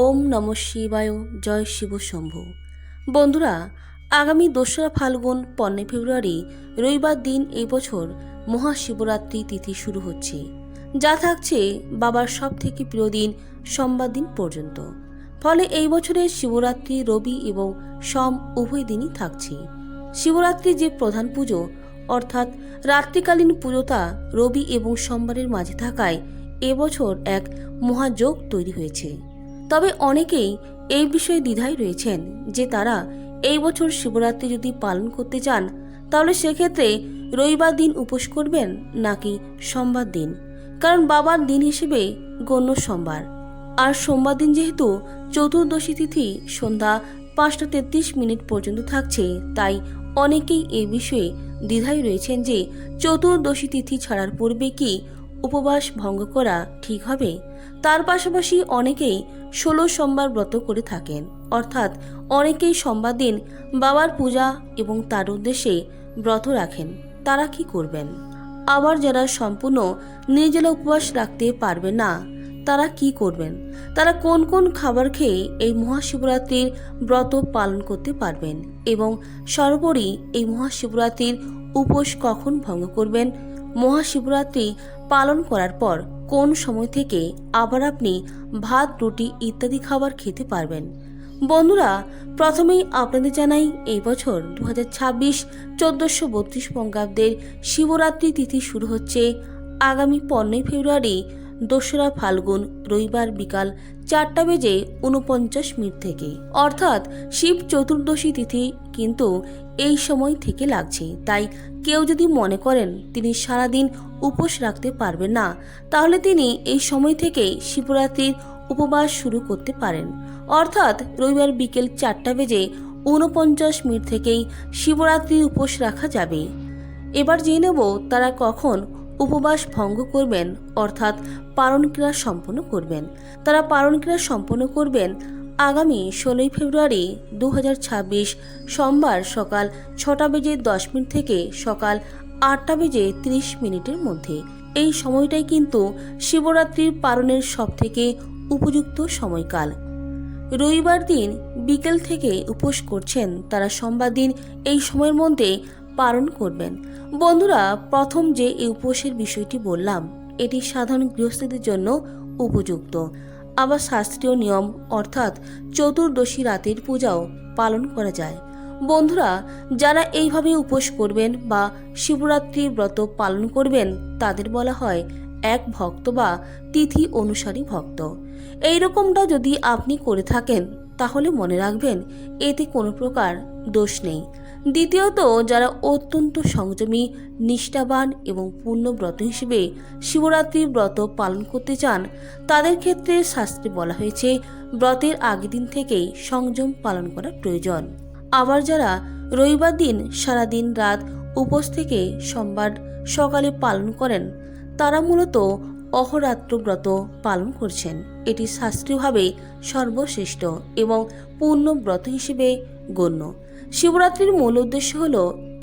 ওম নম শিবায়, জয় শিব শম্ভু। বন্ধুরা, আগামী দোসরা ফাল্গুন পনেরোই ফেব্রুয়ারি, রবিবার দিন এই বছর মহাশিবরাত্রি তিথি শুরু হচ্ছে। যা থাকছে বাবার সব থেকে প্রিয় দিন, সোমবার দিন পর্যন্ত। ফলে এই বছরের শিবরাত্রি, রবি এবং সোম উভয় দিনই থাকছে। শিবরাত্রি যে প্রধান পুজো, অর্থাৎ রাত্রিকালীন পুজোটা রবি এবং সোমবারের মাঝে থাকায় এবছর এক মহাযোগ তৈরি হয়েছে। তবে অনেকেই এই বিষয়ে দ্বিধায় রয়েছেন যে তারা এই বছর শিবরাত্রি যদি পালন করতে চান, তাহলে সেক্ষেত্রে রবিবার দিন উপোস করবেন নাকি সোমবার দিন? কারণ বাবার দিন হিসেবে গণ্য সোমবার। আর সোমবার দিন যেহেতু চতুর্দশী তিথি, সন্ধ্যা পাঁচটা তেত্রিশ মিনিট পর্যন্ত থাকছে, তাই অনেকেই এই বিষয়ে দ্বিধায় রয়েছেন যে চতুর্দশী তিথি ছাড়ার পূর্বে কি উপবাস ভঙ্গ করা ঠিক হবে? তার পাশাপাশি অনেকেই ষোলো সোমবার ব্রত করে থাকেন। অর্থাৎ অনেকেই সোমবার দিন বাবার পূজা এবং তার উদ্দেশ্যে ব্রত রাখেন। তারা কি করবেন? আবার যারা সম্পূর্ণ নির্জলা উপবাস রাখতে পারবে না, তারা কি করবেন? তারা কোন কোন খাবার খেয়ে এই মহাশিবরাত্রির ব্রত পালন করতে পারবেন এবং সর্বোপরি এই মহাশিবরাত্রির উপোস কখন ভঙ্গ করবেন মহাশিবরাত্রি পালন করার পর কোন সময় থেকে আবার আপনি ভাত, রুটি ইত্যাদি খাবার খেতে পারবেন? বন্ধুরা, প্রথমেই আপনাদের জানাই এই বছর দু হাজার ছাব্বিশ চোদ্দোশো বত্রিশ বঙ্গাব্দের শিবরাত্রি তিথি শুরু হচ্ছে আগামী পনেরোই ফেব্রুয়ারি দোসরা ফাল্গুন রবিবার বিকাল চারটা বেজে উনপঞ্চাশ মিনিট থেকে। অর্থাৎ শিব চতুর্দশী তিথি কিন্তু এই সময় থেকে লাগছে। তাই কেউ যদি মনে করেন তিনি সারাদিন উপোস রাখতে পারবেন না, তাহলে তিনি এই সময় থেকেই শিবরাত্রির উপবাস শুরু করতে পারেন। অর্থাৎ রবিবার বিকেল চারটা বেজে উনপঞ্চাশ মিনিট থেকেই শিবরাত্রির উপোস রাখা যাবে। এবার জেনে নেব তারা কখন উপবাস ভঙ্গ করবেন, অর্থাৎ পারণ ক্রিয়া সম্পন্ন করবেন। তারা পারণ ক্রিয়া সম্পন্ন করবেন আগামী ষোলোই ফেব্রুয়ারি দু হাজার ছাব্বিশ সোমবার সকাল ছটা বেজে দশ মিনিট থেকে সকাল আটটা বেজে তিরিশ মিনিটের মধ্যে। এই সময়টাই কিন্তু শিবরাত্রির পালনের সবথেকে উপযুক্ত সময়কাল। রবিবার দিন বিকেল থেকে উপোস করছেন তারা সোমবার দিন। এই সময়ের মধ্যে পালন করবেন। বন্ধুরা, প্রথম যে এই উপোসের বিষয়টি বললাম, এটি সাধারণ গৃহস্থদের জন্য উপযুক্ত। আবার শাস্ত্রীয় নিয়ম, অর্থাৎ চতুর্দশী রাতের পূজাও পালন করা যায়। বন্ধুরা, যারা এইভাবে উপোস করবেন বা শিবরাত্রি ব্রত পালন করবেন, তাদের বলা হয় এক ভক্ত বা তিথি অনুসারী ভক্ত। এই রকমটা যদি আপনি করে থাকেন, তাহলে মনে রাখবেন, এতে কোনো প্রকার দোষ নেই। দ্বিতীয়ত, যারা অত্যন্ত সংযমী, নিষ্ঠাবান এবং পূর্ণব্রত হিসেবে শিবরাত্রি ব্রত পালন করতে চান, তাদের ক্ষেত্রে শাস্ত্রে বলা হয়েছে, ব্রতের আগের দিন থেকেই সংযম পালন করা প্রয়োজন। আবার যারা রবিবার দিন সারাদিন রাত উপোস থেকে সোমবার সকালে পালন করেন, তারা মূলত অহরাত্র ব্রত পালন করছেন। এটি শাস্ত্রীয়ভাবে সর্বশ্রেষ্ঠ এবং পূর্ণ ব্রত হিসেবে গণ্য। শিবরাত্রির মূল উদ্দেশ্য হল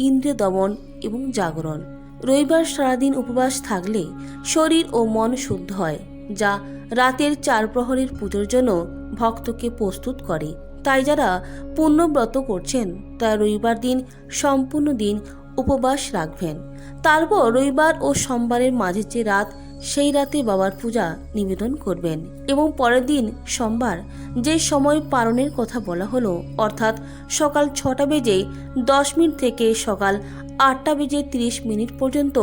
ইন্দ্রিয় দমন এবং জাগরণ। রবিবার সারাদিন উপবাস থাকলে শরীর ও মন শুদ্ধ হয়, যা রাতের চার প্রহরের পুজোর জন্য ভক্তকে প্রস্তুত করে। তাই যারা পুণ্যব্রত করছেন, তারা রবিবার দিন সম্পূর্ণ দিন উপবাস রাখবেন। তারপর রবিবার ও সোমবারের মাঝে যে রাত সেই রাতে বাবার পূজা নিবেদন করবেন এবং পরের দিন সোমবার যে সময় পালনের কথা বলা হলো, অর্থাৎ সকাল ছটা বেজে দশ মিনিট থেকে সকাল আটটা বেজে তিরিশ মিনিট পর্যন্ত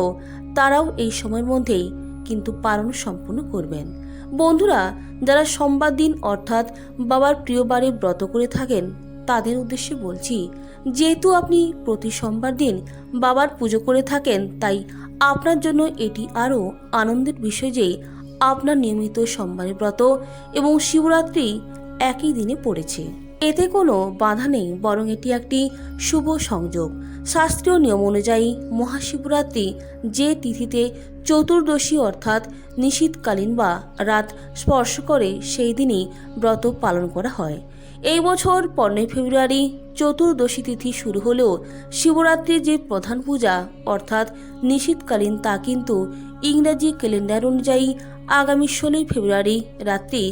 তারাও এই সময়ের মধ্যেই কিন্তু পালন সম্পূর্ণ করবেন। বন্ধুরা, যারা সোমবার দিন, অর্থাৎ বাবার প্রিয় বারে ব্রত করে থাকেন, তাদের উদ্দেশ্যে বলছি, যেহেতু আপনি প্রতি সোমবার দিন বাবার পুজো করে থাকেন, তাই আপনার জন্য এটি আরও আনন্দের বিষয় যে আপনার নিয়মিত সোমবারের ব্রত এবং শিবরাত্রি একই দিনে পড়েছে। এতে কোনো বাধা নেই, বরং এটি একটি শুভ সংযোগ। শাস্ত্রীয় নিয়ম অনুযায়ী মহাশিবরাত্রি যে তিথিতে চতুর্দশী অর্থাৎ নিশীতকালীন বা রাত স্পর্শ করে সেই দিনই ব্রত পালন করা হয়। এই বছর পনেরোই ফেব্রুয়ারি চতুর্দশী তিথি শুরু হলেও শিবরাত্রির যে প্রধান পূজা অর্থাৎ নিশীতকালীন তা কিন্তু ইংরাজি ক্যালেন্ডার অনুযায়ী আগামী ষোলোই ফেব্রুয়ারি রাত্রি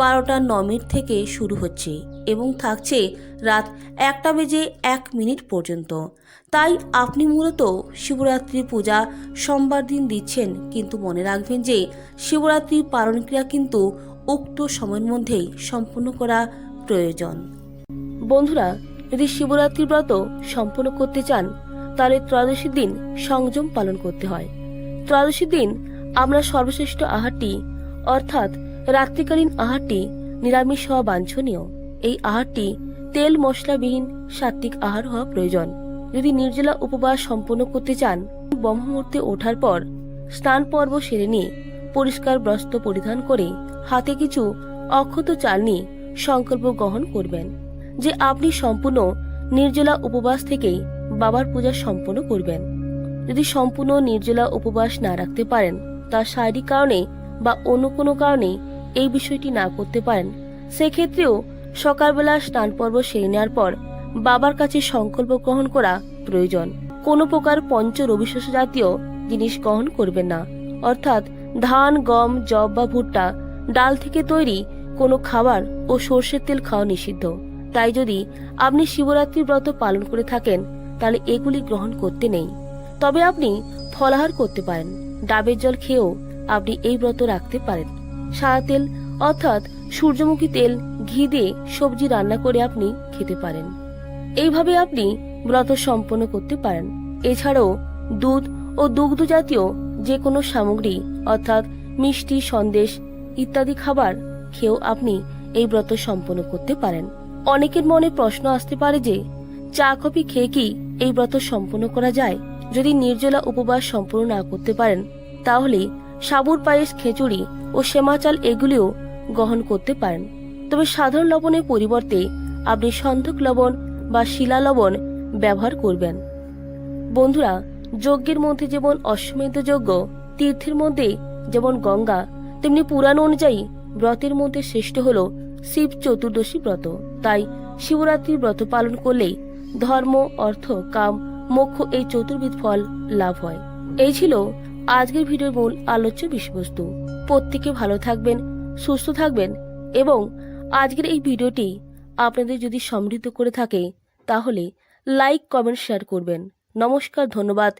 বারোটা ন মিনিট থেকে শুরু হচ্ছে এবং থাকছে রাত একটা বেজে এক মিনিট পর্যন্ত। তাই আপনি মূলত শিবরাত্রি পূজা সোমবার দিন দিচ্ছেন, কিন্তু মনে রাখবেন যে শিবরাত্রি পালন ক্রিয়া কিন্তু উক্ত সময়ের মধ্যেই সম্পূর্ণ করা প্রয়োজন। বন্ধুরা, যদি শিবরাত্রি ব্রত সম্পূর্ণ করতে চান, তাহলে ত্রয়োদশীর দিন সংযম পালন করতে হয়। ত্রয়োদশীর দিন আমরা সর্বশ্রেষ্ঠ আহারটি, অর্থাৎ রাত্রিকালীন আহারটি, নিরামিষ হওয়া বাঞ্ছনীয়। এই আহারটি তেল মশলাবিহীন সাত্বিক আহার হওয়া প্রয়োজন। যদি নির্জলা উপবাস সম্পন্ন করতে চান, ব্রহ্মমূর্তে ওঠার পর স্নান পর্ব সেরে নিয়ে পরিষ্কার বস্ত্র পরিধান করে হাতে কিছু অক্ষত চাল নিয়ে সংকল্প গ্রহণ করবেন, যে আপনি সম্পূর্ণ নির্জলা উপবাস থেকেই বাবার পূজা সম্পন্ন করবেন। যদি সম্পূর্ণ নির্জলা উপবাস না রাখতে পারেন তার শারীরিক কারণে বা অন্য কোনো কারণে এই বিষয়টি না করতে পারেন। সেক্ষেত্রেও সকালবেলা স্নান পর্ব সেরে নেওয়ার পর বাবার কাছে সংকল্প গ্রহণ করা প্রয়োজন। কোনো প্রকার পঞ্চ রবিশস্য জাতীয় জিনিস গ্রহণ করবেন না। অর্থাৎ ধান, গম জব বা ভুট্টা, ডাল থেকে তৈরি কোনো খাবার ও সর্ষের তেল খাওয়া নিষিদ্ধ। তাই যদি আপনি শিবরাত্রি ব্রত পালন করে থাকেন, তাহলে এগুলি গ্রহণ করতে নেই। তবে আপনি ফলাহার করতে পারেন। ডাবের জল খেয়েও আপনি এই ব্রত রাখতে পারেন। সাদা তেল অর্থাৎ সূর্যমুখী তেল, ঘি দিয়ে সবজি রান্না করে আপনি খেতে পারেন। এইভাবে আপনি ব্রত সম্পন্ন করতে পারেন। এছাড়াও দুধ ও দুগ্ধ জাতীয় যে কোনো সামগ্রী অর্থাৎ মিষ্টি, সন্দেশ ইত্যাদি খাবার খেয়েও আপনি এই ব্রত সম্পন্ন করতে পারেন। অনেকের মনে প্রশ্ন আসতে পারে যে চা কফি খেয়ে কি এই ব্রত সম্পন্ন করা যায়? যদি নির্জলা উপবাস সম্পূর্ণ না করতে পারেন, তাহলে সাবুর পায়েস, খিচুড়ি ও সেমা চাল এগুলিও গ্রহণ করতে পারেন। তবে সাধারণ লবণের পরিবর্তে আপনি সন্ধক লবণ বা শিলা লবণ ব্যবহার করবেন। বন্ধুরা, যজ্ঞের মধ্যে যেমন অশ্বমেধ যজ্ঞ, তীর্থের মধ্যে যেমন গঙ্গা, তেমনি পুরাণ অনুযায়ী ব্রতের মধ্যে শ্রেষ্ঠ হল শিব চতুর্দশী ব্রত। তাই শিবরাত্রি ব্রত পালন করলেই ধর্ম, অর্থ, কাম মোক্ষ এই চতুর্বিধ ফল লাভ হয়। এই ছিল আজকের ভিডিওর মূল আলোচ্য বিষয়বস্তু। প্রত্যেকে ভালো থাকবেন, সুস্থ থাকবেন এবং আজকের এই ভিডিওটি আপনাদের যদি সমৃদ্ধ করে থাকে, তাহলে লাইক, কমেন্ট, শেয়ার করবেন। নমস্কার, ধন্যবাদ।